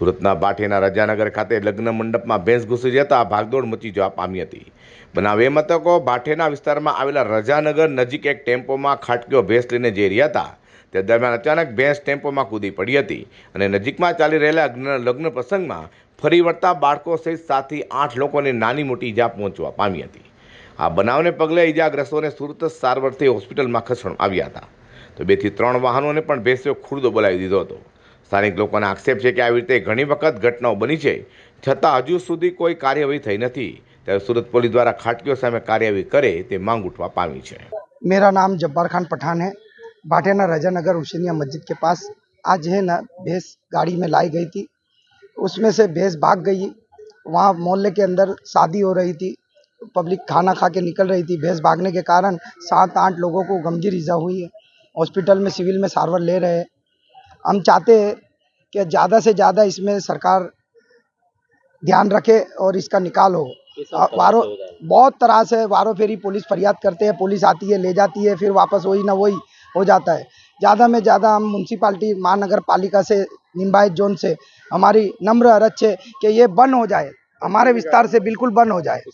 સુરતના ભાટીના રાજાનગર ખાતે લગ્ન મંડપમાં ભેંસ ઘૂસી જતા ભાગદોડ મચી જવા પામી હતી બનાવે મથકો ભાટેના વિસ્તારમાં આવેલા રજાનગર નજીક એક ટેમ્પોમાં ખાટકીઓ ભેંસ લઈને જઈ રહ્યા હતા તે દરમિયાન અચાનક ભેંસ ટેમ્પોમાં કૂદી પડી હતી અને નજીકમાં ચાલી રહેલા લગ્ન પ્રસંગમાં ફરી વળતા બાળકો સહિત સાતથી આઠ લોકોને નાની મોટી ઇજા પહોંચવા પામી હતી આ બનાવને પગલે ઇજાગ્રસ્તોને સુરત સારવારથી હોસ્પિટલમાં ખસેડવામાં આવ્યા હતા તો બેથી ત્રણ વાહનોને પણ ભેંસો ખુરદો બોલાવી દીધો હતો สาริก लोकांना एक्सेप्ट छे की આવી રીતે ઘણી વખત ઘટનાઓ બની છે છતાં હજુ સુધી કોઈ કાર્ય વિ થઈ નથી તે સુરત પોલીસ દ્વારા ખાટક્યો સામે કાર્ય વિ કરે તે માંગ ઉઠવા પામી છે મેરા નામ જબ્બારખાન પઠાણ હે બાટેના રજનગર ઉશીનીયા મસ્જિદ કે પાસ આજ હે ના ભેસ ગાડી મે લાઈ ગઈ થી ઉસમે સે ભેસ ભાગ ગઈ વહા મોલલે કે અંદર સાદી હો રહી થી પબ્લિક ખાના ખાકે નિકલ રહી થી ભેસ ભાગને કે કારણ સાત આઠ લોકો કો ગમજીરીજા હુઈ હે હોસ્પિટલ મે સિવિલ મે સારવાર લે રહે હમ ચાહતે હે कि ज़्यादा से ज़्यादा इसमें सरकार ध्यान रखे और इसका निकाल हो वारो बहुत तरह से वारो फेरी पुलिस फरियाद करते हैं पुलिस आती है ले जाती है फिर वापस वही ना वही हो जाता है ज़्यादा में ज़्यादा हम म्यूनसिपाल्टी महानगर पालिका से निम्बायत जोन से हमारी नम्र अरज है कि ये बंद हो जाए हमारे विस्तार से बिल्कुल बंद हो जाए